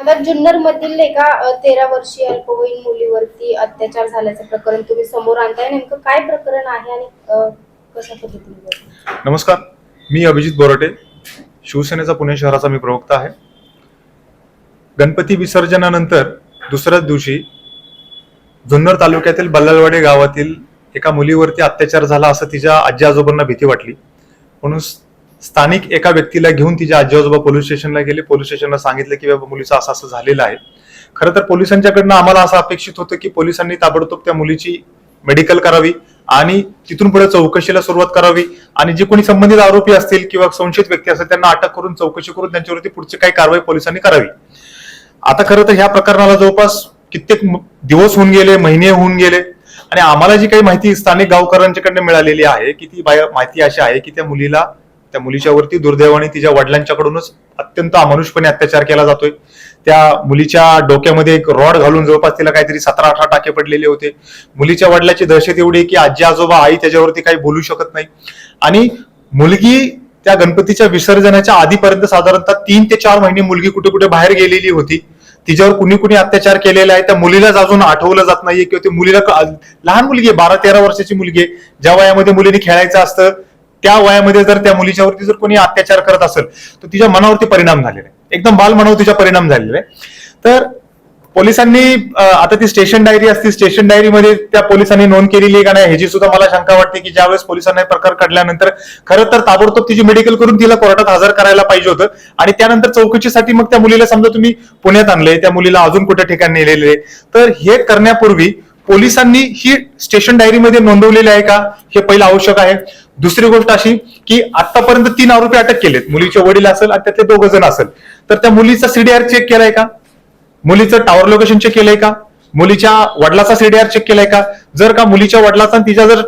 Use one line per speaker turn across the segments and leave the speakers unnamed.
दादा जुन्नर मधील एका तेरा वर्षीय अल्पवयीन मुलीवरती अत्याचार झाल्याचं प्रकरण तुम्ही समोर आणताय. नेमकं काय प्रकरण आहे आणि कशा पद्धतीने
नमस्कार. मी अभिजित बोराटे. शिवसेनेचा पुणे शहराचा मी प्रवक्ता आहे. गणपती विसर्जनानंतर दुसऱ्याच दिवशी जुन्नर तालुक्यातील बल्लालवाडी गावातील एका मुलीवरती अत्याचार झाला असं तिच्या आजी आजोबांना भीती वाटली. म्हणून स्थानिक एका व्यक्तीला घेऊन तिच्या आजी आजोबा पोलीस स्टेशनला गेले. पोलीस स्टेशनला सांगितलं की बाबा मुलीचं असं असं झालेलं आहे. खरं तर पोलिसांच्याकडनं आम्हाला असं अपेक्षित होतं की पोलिसांनी ताबडतोब त्या मुलीची मेडिकल करावी आणि तिथून पुढे चौकशीला सुरुवात करावी आणि जे कोणी संबंधित आरोपी असतील किंवा संशयित व्यक्ती असतील त्यांना अटक करून चौकशी करून त्यांच्यावरती पुढची काही कारवाई पोलिसांनी करावी. आता खरं तर ह्या प्रकरणाला जवळपास कित्येक दिवस होऊन गेले महिने होऊन गेले आणि आम्हाला जी काही माहिती स्थानिक गावकऱ्यांच्याकडनं मिळालेली आहे की ती माहिती अशी आहे की त्या मुलीला त्या मुलीच्या वरती दुर्दैवाने तिच्या वडिलांच्याकडूनच अत्यंत अमानुषपणे अत्याचार केला जातोय. त्या मुलीच्या डोक्यामध्ये एक रॉड घालून जवळपास तिला काहीतरी सतरा अठरा टाके पडलेले होते. मुलीच्या वडिलाची दहशत एवढी की आजी आजोबा आई त्याच्यावरती काही बोलू शकत नाही. आणि मुलगी त्या गणपतीच्या विसर्जनाच्या आधीपर्यंत साधारणतः तीन ते चार महिने मुलगी कुठे कुठे बाहेर गेलेली होती. तिच्यावर कुणी कुणी अत्याचार केलेला आहे. त्या मुलीलाच अजून आठवलं जात नाहीये किंवा ते मुलीला लहान मुलगी आहे बारा तेरा वर्षाची मुलगी आहे. ज्या वयामध्ये मुलीने खेळायचं असतं त्या वयामध्ये जर त्या मुलीच्यावरती जर कोणी अत्याचार करत असेल तर तिच्या मनावरती परिणाम झालेला आहे. एकदम बाल मनावर तिच्या परिणाम झालेला आहे. तर पोलिसांनी आता ती स्टेशन डायरी असते स्टेशन डायरीमध्ये त्या पोलिसांनी नोंद केलेली आहे का नाही ह्याची सुद्धा मला शंका वाटते की ज्यावेळेस पोलिसांना हे प्रकार काढल्यानंतर खरं तर ताबडतोब तिची मेडिकल करून तिला कोर्टात हजर करायला पाहिजे होतं. आणि त्यानंतर चौकशीसाठी मग त्या मुलीला समजा तुम्ही पुण्यात आणले त्या मुलीला अजून कुठे ठिकाणी नेलेले तर हे करण्यापूर्वी पोलिसांनी ही स्टेशन डायरीमध्ये नोंदवलेली आहे का? हे पहिलं आवश्यक आहे. दुसरी गोष्ट अशी की आतापर्यंत तीन आरोपी अटक केलेत. मुलीचे वडील असेल आणि त्यातले दोघ जण असेल. तर त्या मुलीचा सीडीआर चेक केलाय का? मुलीचं टॉवर लोकेशन चेक केलंय का? मुलीच्या वडिलाचा सीडीआर चेक केलाय का? जर का मुलीच्या वडिलाचा आणि तिच्या जर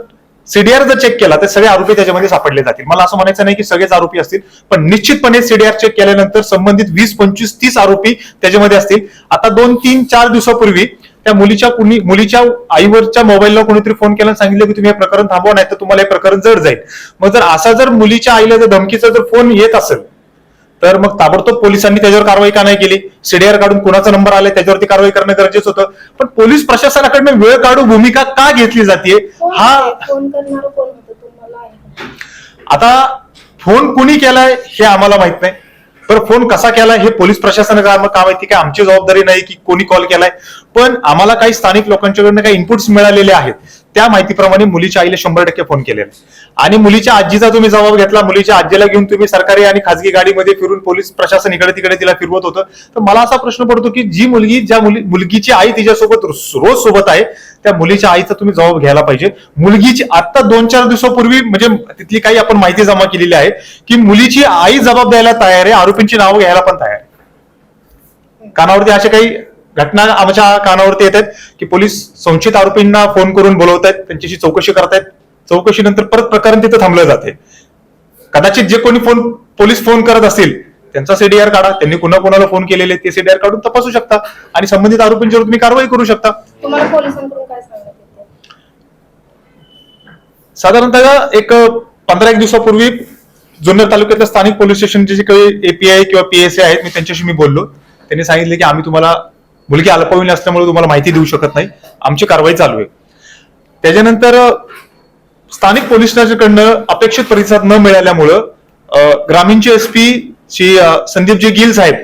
सीडीआर जर चेक केला तर सगळे आरोपी त्याच्यामध्ये सापडले जातील. मला असं म्हणायचं नाही की सगळेच आरोपी असतील पण निश्चितपणे सीडीआर चेक केल्यानंतर संबंधित वीस पंचवीस तीस आरोपी त्याच्यामध्ये असतील. आता दोन तीन चार दिवसापूर्वी त्या मुलीच्या कुणी मुलीच्या आईवरच्या मोबाईलला कोणीतरी फोन केला सांगितलं की तुम्ही हे प्रकरण थांबवा नाही तर तुम्हाला हे प्रकरण जड जाईल. मग जर असा जर मुलीच्या आईला जर धमकीचा जर फोन येत असेल तर मग ताबडतोब पोलिसांनी त्याच्यावर कारवाई का नाही केली? सीडीआर काढून कुणाचा नंबर आलाय त्याच्यावरती कारवाई करणं गरजेचं होतं. पण पोलीस प्रशासनाकडनं वेळ काढून भूमिका का घेतली जाते हा
होते? फोन करणार कोण होतं? तुम्हाला आहे का?
आता फोन कुणी केलाय हे आम्हाला माहीत नाही. तर फोन कसा केला हे पोलीस प्रशासनाचं काम का माहिती काय आमची जबाबदारी नाही की कोणी कॉल केलाय. पण आम्हाला काही स्थानिक लोकांच्याकडनं काही इनपुट्स मिळालेले आहेत. त्या माहितीप्रमाणे मुलीच्या आईला शंभर टक्के फोन केलेला आणि मुलीच्या आजीचा तुम्ही जबाब घेतला मुलीच्या आजीला घेऊन तुम्ही सरकारी आणि खासगी गाडीमध्ये फिरून पोलीस प्रशासन इकडे तिकडे तिला फिरवत होतं. तर मला असा प्रश्न पडतो की जी मुलगी ज्या मुली मुलगीची आई तिच्यासोबत रोज सोबत आहे त्या मुलीच्या आईचा तुम्ही जबाब घ्यायला पाहिजे. मुलगीची आता दोन चार दिवसापूर्वी म्हणजे तिथली काही आपण माहिती जमा केलेली आहे की मुलीची आई जबाब द्यायला तयार आहे आरोपींची नावं घ्यायला पण तयार. कानावरती असे काही घटना आमच्या कानावरती येत आहेत की पोलीस संशयित आरोपींना फोन करून बोलवत आहेत त्यांच्याशी चौकशी करतायत चौकशीनंतर परत प्रकरण तिथं थांबलं जाते. कदाचित जे कोणी फोन पोलीस फोन करत असतील त्यांचा सीडीआर काढा त्यांनी कुणा कोणाला फोन केलेले ते सीडीआर काढून तपासू शकता आणि संबंधित आरोपींच्यावर तुम्ही कारवाई करू शकता. साधारणतः एक पंधरा एक दिवसापूर्वी जुन्नर तालुक्यातल्या स्थानिक पोलीस स्टेशनचे जे काही एपीआय किंवा पीएसए आहेत मी त्यांच्याशी मी बोललो. त्यांनी सांगितले की आम्ही तुम्हाला मुलगी अल्पवयीन असल्यामुळे तुम्हाला माहिती देऊ शकत नाही. आमची कारवाई चालू आहे. त्याच्यानंतर स्थानिक पोलीस स्टेशनकडनं अपेक्षित प्रतिसाद न मिळाल्यामुळं अ, ग्रामीणचे एसपी श्री संदीपजी गिल साहेब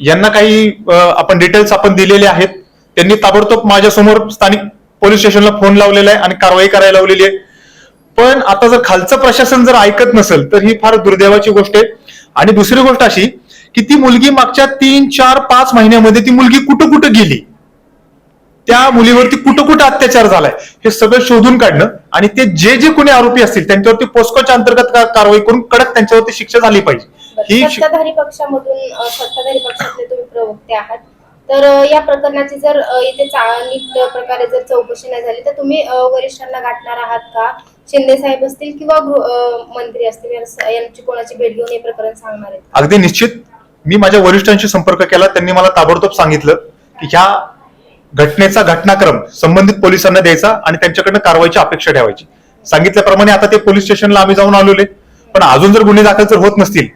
यांना काही आपण डिटेल्स आपण दिलेले आहेत. त्यांनी ताबडतोब माझ्यासमोर स्थानिक पोलीस स्टेशनला फोन लावलेला आहे आणि कारवाई करायला लावलेली आहे. पण आता जर खालचं प्रशासन जर ऐकत नसेल तर ही फार दुर्दैवाची गोष्ट आहे. आणि दुसरी गोष्ट अशी की ती मुलगी मागच्या तीन चार पाच महिन्यामध्ये ती मुलगी कुठं कुठं गेली? त्या मुलीवरती कुठं कुठं अत्याचार झालाय? हे सगळं शोधून काढणं आणि ते जे जे कोणी आरोपी असतील त्यांच्यावरती पोस्कोच्या अंतर्गत कारवाई करून कडक त्यांच्यावरती शिक्षा झाली पाहिजे. ही
सत्ताधारी पक्षामधून सत्ताधारी पक्षातले तुम्ही प्रवक्ते आहात. तर या प्रकरणाची जर इथे नीट प्रकारे जर चौकशी नाही झाली तर तुम्ही वरिष्ठांना गाठणार आहात का? शिंदे साहेब असतील किंवा मंत्री असतील यांची कोणाची भेट घेऊन हे प्रकरण सांगणार आहेत?
अगदी निश्चित. मी माझ्या वरिष्ठांशी संपर्क केला त्यांनी मला ताबडतोब सांगितलं की ह्या घटनेचा घटनाक्रम संबंधित पोलिसांना द्यायचा आणि त्यांच्याकडनं कारवाईची अपेक्षा ठेवायची. सांगितल्याप्रमाणे आता ते पोलीस स्टेशनला आम्ही जाऊन आलेले पण अजून जर गुन्हे दाखल जर होत नसतील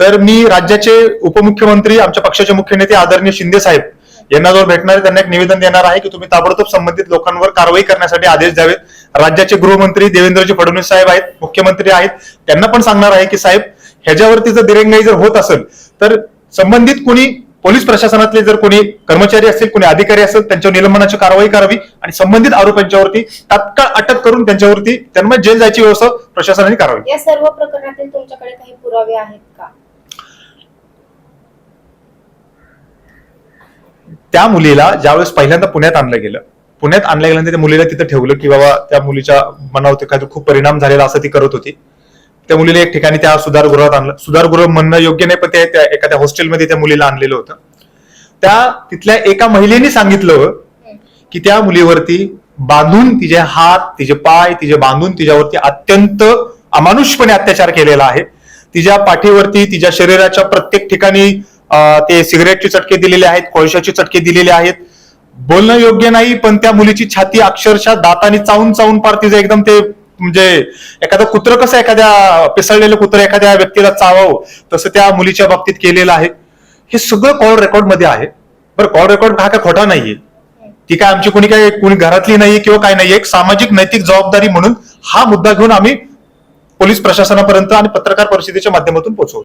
तर मी राज्याचे उपमुख्यमंत्री आमच्या पक्षाचे मुख्य नेते आदरणीय शिंदे साहेब यांना जवळ भेटणार त्यांना एक निवेदन देणार आहे की तुम्ही ताबडतोब संबंधित लोकांवर कारवाई करण्यासाठी आदेश द्यावेत. राज्याचे गृहमंत्री देवेंद्रजी फडणवीस साहेब आहेत मुख्यमंत्री आहेत. त्यांना पण सांगणार आहे की साहेब ह्याच्यावरती जर दिरंगाई जर होत असेल तर संबंधित कोणी पोलीस प्रशासनातले जर कोणी कर्मचारी असतील कोणी अधिकारी असेल त्यांच्यावर निलंबनाची कारवाई करावी आणि संबंधित आरोपींच्यावरती तात्काळ अटक करून त्यांच्यावरती त्यांना जेल जायची व्यवस्था प्रशासनाने करावी.
या सर्व प्रकरणातील तुमच्याकडे काही पुरावे आहेत का?
त्या मुलीला ज्यावेळेस पहिल्यांदा पुण्यात आणलं गेलं पुण्यात आणलं गेल्यानंतर त्या मुलीला तिथं ठेवलं की बाबा त्या मुलीच्या मनावरती काय खूप परिणाम झालेला असं ती करत होती. त्या मुलीला एक ठिकाणी त्या सुधारगृहात आणलं सुधारगृह म्हणणं योग्य नाही पण ते त्या एखाद्या हॉस्टेलमध्ये त्या मुलीला आणलेलं होतं. त्या तिथल्या एका महिलेने सांगितलं की त्या मुलीवरती बांधून तिचे हात तिचे पाय तिचे बांधून तिच्यावरती अत्यंत अमानुषपणे अत्याचार केलेला आहे. तिच्या पाठीवरती तिच्या शरीराच्या प्रत्येक ठिकाणी ते सिगरेटचे चटके दिलेले आहेत कोळशाचे चटके दिलेले आहेत. बोलणं योग्य नाही पण त्या मुलीची छाती अक्षरशः दाताने चावून चावून पार तिचं एकदम ते म्हणजे एखादं कुत्र कसं एखाद्या पिसळलेलं कुत्र एखाद्या व्यक्तीला चावावं तसं त्या मुलीच्या बाबतीत केलेलं आहे. हे सगळं कॉल रेकॉर्डमध्ये आहे. बरं कॉल रेकॉर्ड हा काय खोटा नाहीये. ती काय आमची कोणी काय कोणी घरातली नाही किंवा काय नाही एक सामाजिक नैतिक जबाबदारी म्हणून हा मुद्दा घेऊन आम्ही पोलीस प्रशासनापर्यंत आणि पत्रकार परिषदेच्या माध्यमातून पोहोचवतो.